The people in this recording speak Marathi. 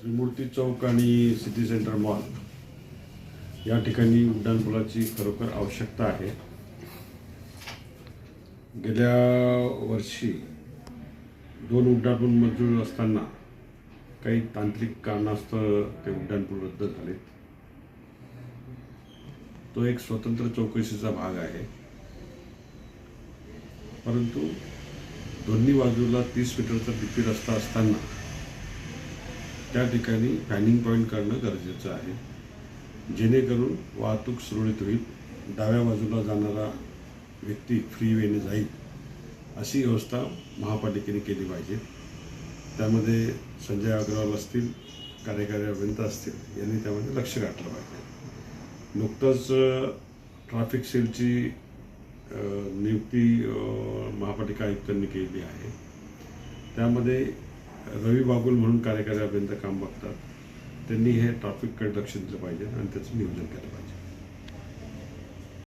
त्रिमूर्ती चौक आणि सिटी सेंटर मॉल. या ठिकाणी उड्डाणपुलाची खरोखर आवश्यकता आहे. गेल्या वर्षी दोन उड्डाणपूल मंजूर असताना काही तांत्रिक कारणास्तव ते उड्डाणपूल रद्द झाले. तो एक स्वतंत्र चौकशीचा भाग आहे. परंतु दोन्ही बाजूला तीस मीटरचा टिपी रस्ता असताना त्या ठिकाणी फॅनिंग पॉईंट काढणं गरजेचं आहे. जेणेकरून वाहतूक सुरळीत होईल डाव्या बाजूला जाणारा व्यक्ती फ्री वेने जाईल अशी व्यवस्था महापालिकेने केली पाहिजे. त्यामध्ये संजय अग्रवाल असतील कार्यकारी अभियंता असतील यांनी त्यामध्ये लक्ष घातलं पाहिजे. नुकतंच ट्रॅफिक सेलची नियुक्ती महापालिका आयुक्तांनी केली आहे. त्यामध्ये रवी बागुल म्हणून कार्यकारी अभियंता काम बघतात. त्यांनी हे ट्रॅफिककडे लक्ष दिलं पाहिजे आणि त्याचं नियोजन केलं पाहिजे.